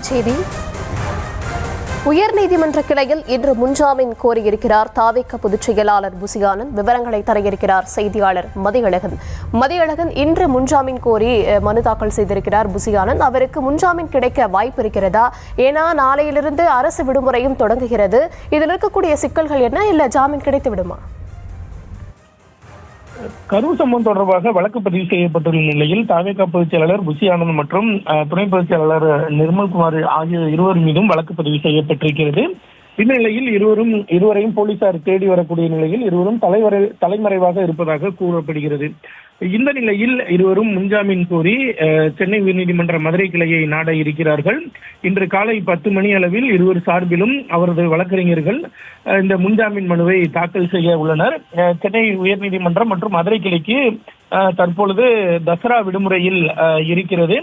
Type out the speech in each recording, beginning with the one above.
செய்தி. உயர்நீதிமன்ற கிளையில் இன்று முன்ஜாமீன் கோரியிருக்கிறார் தாவேக்க பொதுச் செயலாளர் புசியானந்த். விவரங்களை தர இருக்கிறார் செய்தியாளர் மதியழகன். மதியழகன் இன்று முன்ஜாமீன் கோரி மனு தாக்கல் செய்திருக்கிறார் புசியானந்த். அவருக்கு முன்ஜாமீன் கிடைக்க வாய்ப்பு இருக்கிறதா? ஏன்னா நாளையிலிருந்து அரசு விடுமுறையும் தொடங்குகிறது. இதில் இருக்கக்கூடிய சிக்கல்கள் என்ன? இல்லை ஜாமீன் கிடைத்து விடுமா? கரூர் சம்பவம் தொடர்பாக வழக்கு பதிவு செய்யப்பட்டுள்ள நிலையில் தாவேகா பொதுச் செயலாளர் புஷி ஆனந்த் மற்றும் துணை பொதுச் செயலாளர் நிர்மல்குமார் ஆகிய இருவர் மீதும் வழக்கு பதிவு செய்யப்பட்டிருக்கிறது. இந்நிலையில் இருவரும் இருவரையும் போலீசார் தேடி வரக்கூடிய நிலையில் இருவரும் தலைவரை தலைமறைவாக இருப்பதாக கூறப்படுகிறது. இந்த நிலையில் இருவரும் முன்ஜாமீன் கோரி சென்னை உயர்நீதிமன்ற மதுரை கிளையை நாட இருக்கிறார்கள். இன்று காலை பத்து மணி அளவில் இருவர் சார்பிலும் அவரது வழக்கறிஞர்கள் இந்த முன்ஜாமீன் மனுவை தாக்கல் செய்ய உள்ளனர். சென்னை உயர்நீதிமன்றம் மற்றும் மதுரை கிளைக்கு அஹ், தற்பொழுது தசரா விடுமுறையில் அஹ், இருக்கிறது.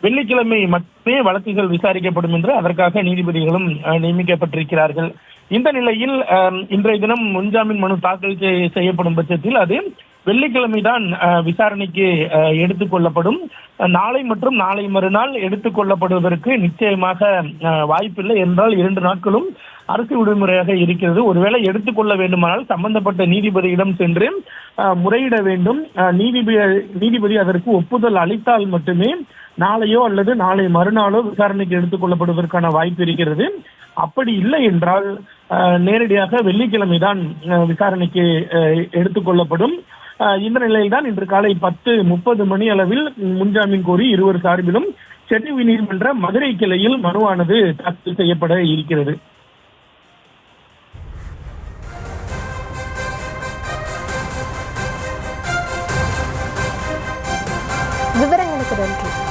வெள்ளிக்கிழமை மட்டுமே வழக்குகள் விசாரிக்கப்படும் என்று அதற்காக நீதிபதிகளும் அஹ், நியமிக்கப்பட்டிருக்கிறார்கள். இந்த நிலையில் அஹ், இன்றைய தினம் முன்ஜாமீன் மனு தாக்கல் செய்- செய்யப்படும் பட்சத்தில் அது வெள்ளிக்கிழமை தான் விசாரணைக்கு அஹ், எடுத்துக்கொள்ளப்படும் நாளை மற்றும் நாளை மறுநாள் எடுத்துக்கொள்ளப்படுவதற்கு நிச்சயமாக அஹ், வாய்ப்பில்லை என்றால் இரண்டு நாட்களும் அரசு விடுமுறையாக இருக்கிறது. ஒருவேளை எடுத்துக்கொள்ள வேண்டுமானால் சம்பந்தப்பட்ட நீதிபதியிடம் சென்று முறையிட வேண்டும். நீதிபதி நீதிபதி அதற்கு ஒப்புதல் அளித்தால் மட்டுமே நாளையோ அல்லது நாளை மறுநாளோ விசாரணைக்கு எடுத்துக்கொள்ளப்படுவதற்கான வாய்ப்பு இருக்கிறது. அப்படி இல்லை என்றால் அஹ், நேரடியாக வெள்ளிக்கிழமை தான் அஹ், விசாரணைக்கு அஹ், எடுத்துக்கொள்ளப்படும் இந்த நிலையில்தான் இன்று காலை பத்து முப்பது மணி அளவில் முன்ஜாமீன் கோரி இருவர் சார்பிலும் சென்னை உயர்நீதிமன்ற மதுரை கிளையில் மனுவானது தாக்கல் செய்யப்பட இருக்கிறது. விவரங்களுக்கு நன்றி.